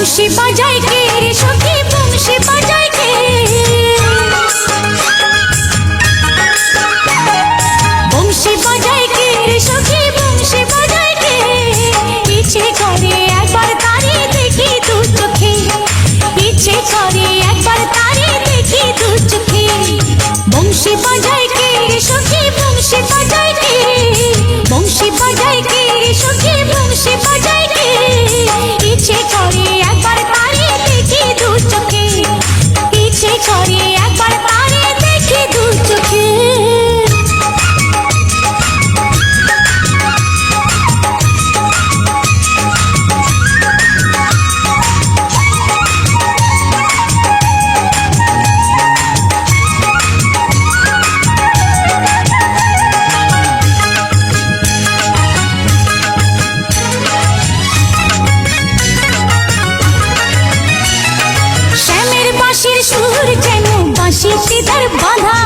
বংশী বাজায় কে? り তার বাধা।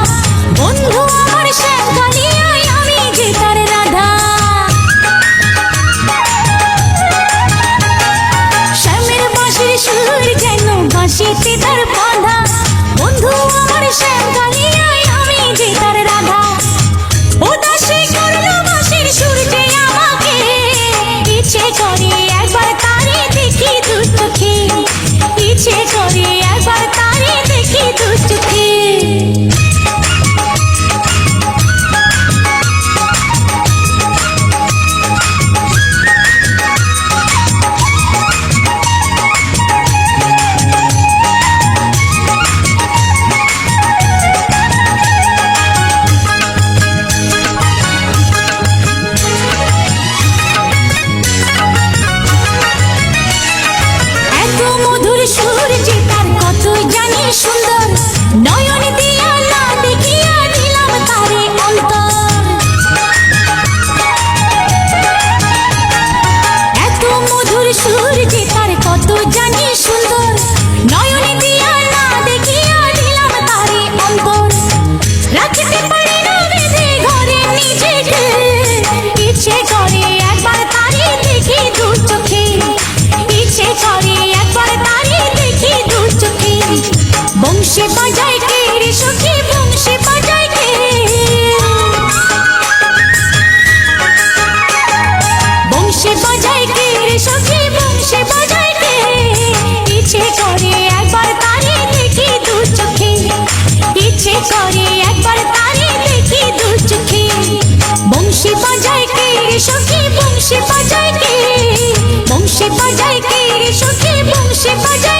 বন্ধু, আমার শ্যামকালিয়ায় আমি যে তার রাধা। শ্যামের বাঁশির সুর কেন বাঁশিতে তার বংশে বাজায় কে রে সখী, বংশে বাজায় কে? বংশে বাজায় কে রে সখী, বংশে বাজায় কে? ইচ্ছে করে একবার তারে দেখি দু চোখে। ইচ্ছে করে একবার তারে দেখি দু চোখে। বংশে বাজায় কে রে সখী, বংশে বাজায় কে? বংশে বাজায় কে রে সখী, বংশে বাজায়